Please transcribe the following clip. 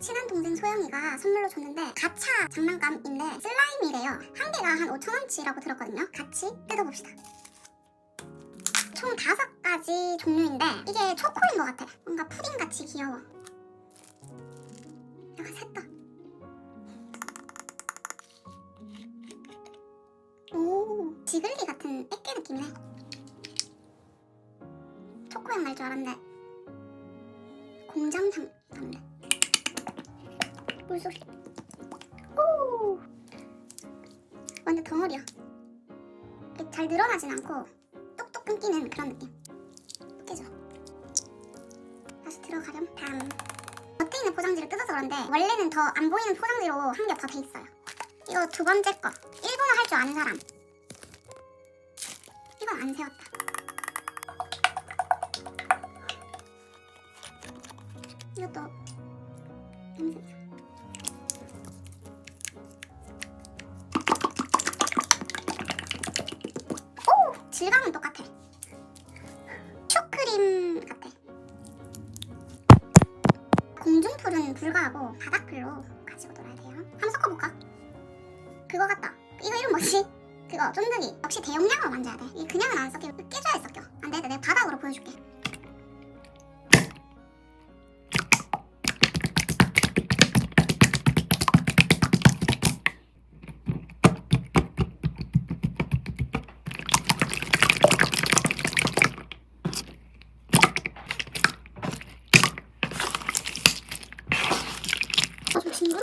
친한 동생 소영이가 선물로 줬는데 가차 장난감인데 슬라임이래요. 한 개가 한 5천 원치라고 들었거든요. 같이 뜯어봅시다. 총 다섯 가지 종류인데 이게 초코인 것 같아. 뭔가 푸딩 같이 귀여워. 약간 셋다. 오, 지글리 같은 애깨 느낌이네. 초코향 날 줄 알았는데 공장향 나는데. 물소리. 오, 완전 덩어리야. 잘 늘어나진 않고 똑똑 끊기는 그런 느낌. 깨져. 다시 들어가렴. 다음. 겉에 있는 포장지를 뜯어서 그런데 원래는 더 안 보이는 포장지로 한개더돼 있어요. 이거 두 번째 거. 일본어 할 줄 아는 사람. 이건 안 세웠다. 이것도 냄새 질감은 똑같아. 슈크림 같아. 공중풀은 불가하고 바닥풀로 가지고 놀아야 돼요. 한번 섞어볼까? 그거 같다. 이거 이름 뭐지? 그거 쫀득이. 역시 대용량으로 만져야 돼. 이 그냥은 안 섞여. 깨져야 섞여. 안 돼, 내가 바닥으로 보여줄게.